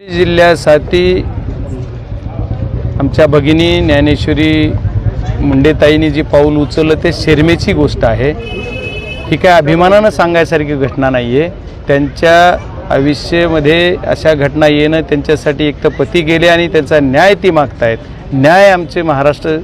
बीड जिल्ह्यासाठी आमच्या भगिनी ज्ञानेश्वरी मुंडेताईंनी जी पाऊल उचललं ते शेरमेची गोष्ट आहे. ही काय अभिमानानं सांगायसारखी घटना नाही आहे त्यांच्या आयुष्यामध्ये अशा घटना येणं त्यांच्यासाठी एक तर पती गेले आणि त्यांचा न्याय ती मागतायत. न्याय आमचे महाराष्ट्र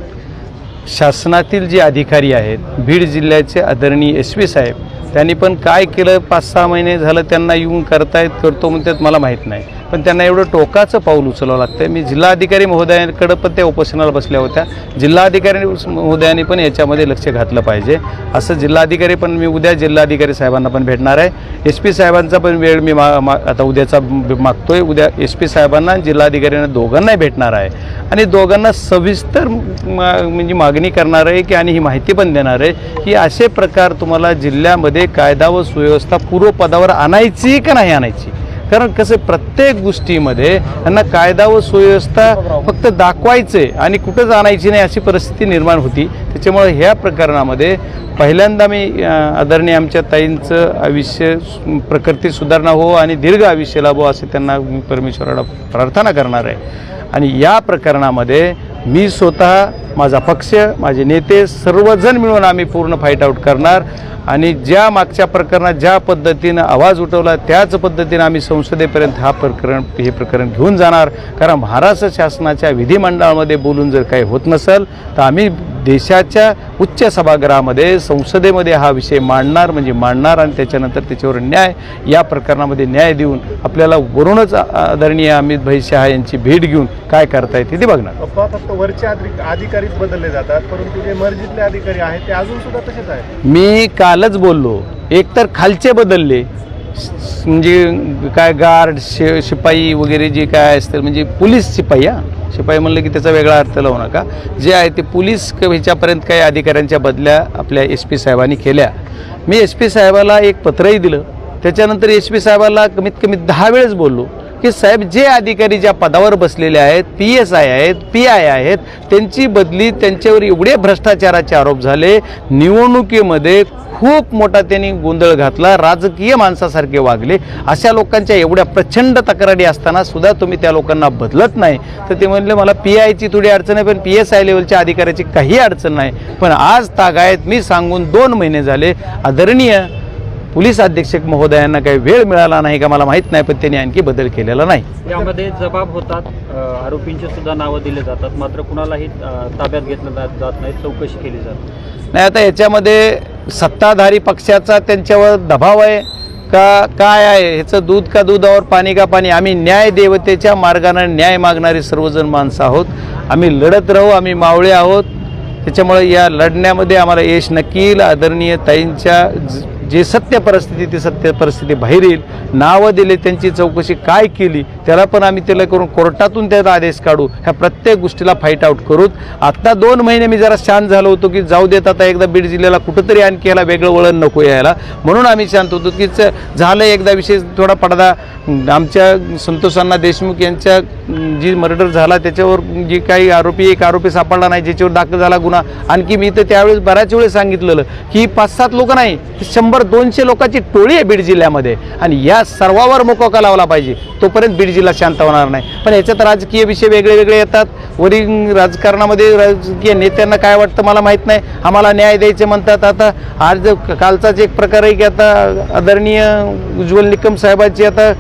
शासनातील जे अधिकारी आहेत बीड जिल्ह्याचे आदरणीय एस पी साहेब त्यांनी पण काय केलं? पाच सहा महिने झालं त्यांना येऊन करतायत करतो म्हणतात मला माहीत नाही. पण त्यांना एवढं टोकाचं पाऊल उचलावं लागतं मी जिल्हाधिकारी महोदयांकडं पण त्या उपोषणाला बसल्या होत्या. जिल्हाधिकारी महोदयांनी पण याच्यामध्ये लक्ष घातलं पाहिजे. असं जिल्हाधिकारी पण मी उद्या जिल्हाधिकारी साहेबांना पण भेटणार आहे. एस पी साहेबांचा पण वेळ मी मा मा आता उद्याचा मागतोय. उद्या एस पी साहेबांना आणि जिल्हाधिकाऱ्यांना दोघांनाही भेटणार आहे. आणि दोघांना सविस्तर मा- म्हणजे मागणी करणार आहे की आणि ही माहिती पण देणार आहे की असे प्रकार तुम्हाला जिल्ह्यामध्ये कायदा व सुव्यवस्था पूर्वपदावर आणायची का नाही आणायची? कारण कसं प्रत्येक गोष्टीमध्ये यांना कायदा व सुव्यवस्था फक्त दाखवायचे आणि कुठं जाणायची नाही अशी परिस्थिती निर्माण होती. त्याच्यामुळे ह्या प्रकरणामध्ये पहिल्यांदा मी आदरणीय आमच्या ताईंचं आयुष्य प्रकृती सुधारणा हो आणि दीर्घ आयुष्य लाभो असे त्यांना मी परमेश्वराला प्रार्थना करणार आहे. आणि या प्रकरणामध्ये मी स्वतः माझा पक्ष माझे नेते सर्वजण मिळून आम्ही पूर्ण फाईट आऊट करणार. आणि ज्या मागच्या प्रकरणात ज्या पद्धतीनं आवाज उठवला त्याच पद्धतीनं आम्ही संसदेपर्यंत हा प्रकरण हे प्रकरण घेऊन जाणार. कारण महाराष्ट्र शासनाच्या विधिमंडळामध्ये बोलून जर काही होत नसेल तर आम्ही देशाच्या उच्च सभागृहामध्ये संसदेमध्ये हा विषय मांडणार म्हणजे मांडणार आणि त्याच्यानंतर त्याच्यावर न्याय या प्रकरणामध्ये न्याय देऊन आपल्याला वरूनच आदरणीय अमित भाई शहा यांची भेट घेऊन काय करता येते ते बघणार. फक्त वरचे अधिक- अधिकारीच बदलले जातात परंतु जे मर्जीतले अधिकारी आहेत ते अजून सुद्धा तसेच आहेत. मी कालच बोललो एकतर खालचे बदलले म्हणजे काय गार्ड शि शिपाई वगैरे जे काय असतील म्हणजे पोलीस शिपाई हा? शिपाई म्हणलं की त्याचा वेगळा अर्थ लावू नका. जे आहे ते पोलीस ह्याच्यापर्यंत काही अधिकाऱ्यांच्या बदल्या आपल्या एस पी साहेबांनी केल्या. मी एस पी साहेबाला एक पत्रही दिलं. त्याच्यानंतर एस पी साहेबाला कमीत कमी दहा वेळेस बोललो. की साहेब जे अधिकारी ज्या पदावर बसलेले आहेत पी एस आय आहेत पी आय आहेत त्यांची बदली त्यांच्यावर एवढे भ्रष्टाचाराचे आरोप झाले निवडणुकीमध्ये खूप मोठा त्यांनी गोंधळ घातला राजकीय माणसासारखे वागले. अशा लोकांच्या एवढ्या प्रचंड तक्रारी असताना सुद्धा तुम्ही त्या लोकांना बदलत नाही. तर ते म्हणले मला पी आयची थोडी अडचण आहे पण पी एस आय लेवलच्या अधिकाऱ्याची काही अडचण नाही. पण आज तागायत मी सांगून दोन महिने झाले. आदरणीय पोलीस अधीक्षक महोदयांना काही वेळ मिळाला नाही का मला माहीत नाही पण त्यांनी आणखी बदल केलेला नाही. यामध्ये जबाब होतात आरोपींची सुद्धा नावं दिली जातात मात्र कुणालाही ताब्यात घेतलं जात जात नाही चौकशी केली जाते. नाही आता याच्यामध्ये सत्ताधारी पक्षाचा त्यांच्यावर दबाव आहे का काय आहे? ह्याचं दूध का दुधावर पाणी का पाणी? आम्ही न्याय देवतेच्या मार्गाने न्याय मागणारे सर्वजण माणसं आहोत. आम्ही लढत राहू आम्ही मावळे आहोत. त्याच्यामुळे या लढण्यामध्ये आम्हाला यश नक्की येईल आदरणीय ताईंच्या जे सत्य परिस्थिती ती सत्य परिस्थिती बाहेर येईल. नावं दिले त्यांची चौकशी काय केली त्याला पण आम्ही त्याला करून कोर्टातून त्याचा आदेश काढू ह्या प्रत्येक गोष्टीला फाईट आऊट करू आत्ता दोन महिने मी जरा शांत झालो होतो की जाऊ देत आता एकदा बीड जिल्ह्याला कुठंतरी आणखी ह्याला वेगळं वळण नको यायला म्हणून आम्ही शांत होतो की झालं एकदा विषय थोडा पडदा. आमच्या संतोषांना देशमुख यांच्या जी मर्डर झाला त्याच्यावर जी काही आरोपी एक आरोपी सापडला नाही ज्याच्यावर दाखल झाला गुन्हा. आणखी मी तर त्यावेळेस बऱ्याच वेळेस सांगितलेलं की पाच सात लोक नाही शंभर दोनशे लोकांची टोळी आहे बीड जिल्ह्यामध्ये. आणि या सर्वावर मोकोका लावला पाहिजे? तोपर्यंत बीड जिल्हा शांत होणार नाही. पण याच्यात राजकीय विषय वेगळे वेगळे येतात. वरील राजकारणामध्ये राजकीय नेत्यांना काय वाटतं मला माहीत नाही. आम्हाला न्याय द्यायचे म्हणतात. आता आज कालचाच एक प्रकार आहे की आता आदरणीय उज्ज्वल निकम साहेबांची आता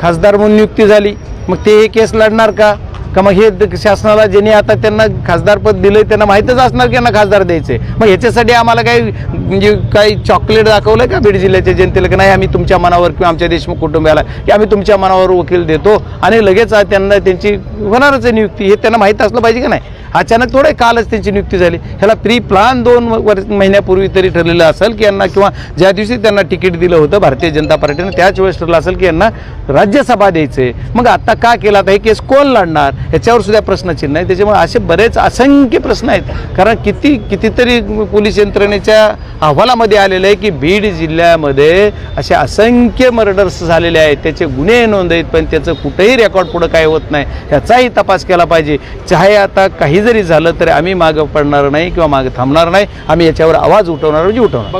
खासदार म्हणून नियुक्ती झाली. मग ते हे केस लढणार का? का मग हे शासनाला ज्यांनी आता त्यांना खासदारपद दिलंय त्यांना माहीतच असणार की यांना खासदार द्यायचे मग ह्याच्यासाठी आम्हाला काही म्हणजे काही चॉकलेट दाखवलं का बीड जिल्ह्याच्या जनतेला की नाही आम्ही तुमच्या मनावर किंवा आमच्या देशमुख कुटुंबियाला की आम्ही तुमच्या मनावर वकील देतो आणि लगेच त्यांना त्यांची होणारच आहे नियुक्ती हे त्यांना माहीत असलं पाहिजे का नाही? अचानक थोडे कालच त्यांची नियुक्ती झाली. ह्याला प्री प्लान दोन वर महिन्यापूर्वी तरी ठरलेलं असेल की यांना किंवा ज्या दिवशी त्यांना तिकीट दिलं होतं भारतीय जनता पार्टीनं त्याच वेळेस ठरलं असेल की यांना राज्यसभा द्यायचे मग आता का केला? आता हे केस कोण लढणार? ह्याच्यावर सुद्धा प्रश्नचिन्ह आहे. त्याच्यामुळे असे बरेच असंख्य प्रश्न आहेत. कारण किती कितीतरी पोलीस यंत्रणेच्या अहवालामध्ये आलेलं आहे की बीड जिल्ह्यामध्ये असे असंख्य मर्डर्स झालेले आहेत. त्याचे गुन्हे नोंद आहेत पण त्याचं कुठेही रेकॉर्ड पुढं काय होत नाही. ह्याचाही तपास केला पाहिजे. चाहे आता काही जरी झालं तरी आम्ही मागं पडणार नाही किंवा मागं थांबणार नाही. आम्ही याच्यावर आवाज उठवणार म्हणजे उठवणार.